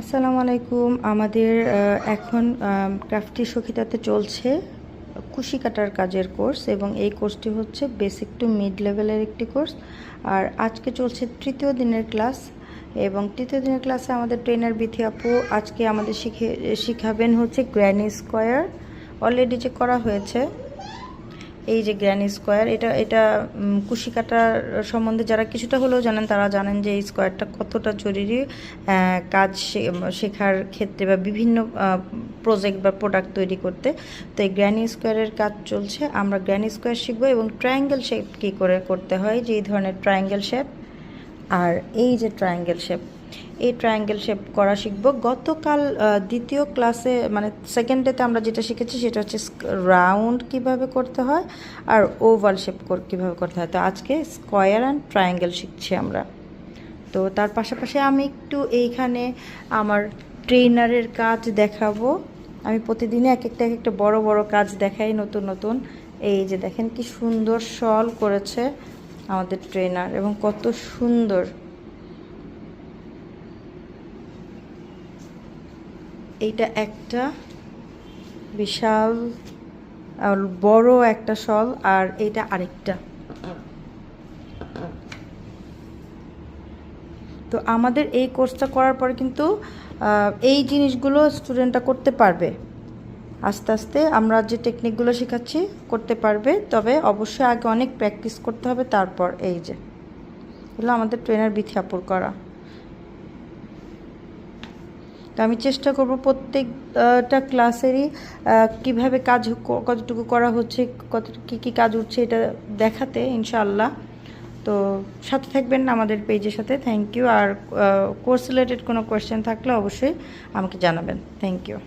আসসালামু আলাইকুম। আমাদের এখন ক্রাফটি সখিতাতে চলছে কুশি কাটার কাজের কোর্স এবং এই কোর্সটি হচ্ছে বেসিক টু মিড লেভেলের একটি কোর্স আর আজকে চলছে তৃতীয় দিনের ক্লাস এবং তৃতীয় দিনের ক্লাসে আমাদের ট্রেনার বিথি আপু আজকে আমাদের শিখে, শিখাবেন হচ্ছে গ্র্যানি স্কোয়ার অলরেডি যে করা হয়েছে এই যে গ্র্যানি স্কোয়ার এটা এটা উম, কুশি কাটার সম্বন্ধে যারা কিছুটা হলেও জানেন তারা জানেন যে এই স্কোয়ারটা কতটা জরুরি কাজ শেখার ক্ষেত্রে বা বিভিন্ন প্রজেক্ট বা প্রোডাক্ট তৈরি করতে। তো এই গ্র্যানি স্কোয়ারের কাজ চলছে। আমরা গ্র্যানি স্কোয়ার শিখব এবং ট্রায়াঙ্গেল শেপ কী করে করতে হয় যে এই ধরনের ট্রায়াঙ্গেল শেপ আর এই যে ট্রায়াঙ্গেল শেপ এই ট্রায়াঙ্গেল শেপ করা শিখব। গতকাল দ্বিতীয় ক্লাসে মানে সেকেন্ড ডেতে আমরা যেটা শিখেছি সেটা হচ্ছে রাউন্ড কীভাবে করতে হয় আর ওভাল শেপ কীভাবে করতে হয়। তো আজকে স্কোয়ার অ্যান্ড ট্রায়াঙ্গেল শিখছি আমরা। তো তার পাশাপাশি আমি একটু এইখানে আমার ট্রেনারের কাজ দেখাবো। আমি প্রতিদিনই এক একটা এক একটা বড় বড় কাজ দেখাই নতুন নতুন। এই যে দেখেন কি সুন্দর শল করেছে আমাদের ট্রেনার এবং কত সুন্দর। এইটা একটা বিশাল বড় একটা শল, আর এইটা আরেকটা। তো আমাদের এই কোর্সটা করার পরে কিন্তু এই জিনিসগুলো স্টুডেন্টরা করতে পারবে। আস্তে আস্তে আমরা যে টেকনিকগুলো শেখাচ্ছি, করতে পারবে। তবে অবশ্যই আগে অনেক প্র্যাকটিস করতে হবে, তারপর এই যে। এগুলো আমাদের ট্রেনার বিথিয়াপুর করা। তো আমি চেষ্টা করব প্রত্যেকটা ক্লাসেরই কীভাবে কাজ কতটুকু করা হচ্ছে, কত, কী কী কাজ উঠছে এটা দেখাতে ইনশাআল্লাহ। তো সাথে থাকবেন আমাদের পেজের সাথে থ্যাংক ইউ আর কোর্স রিলেটেড কোনো কোয়েশ্চেন থাকলে অবশ্যই আমাকে জানাবেন। Thank you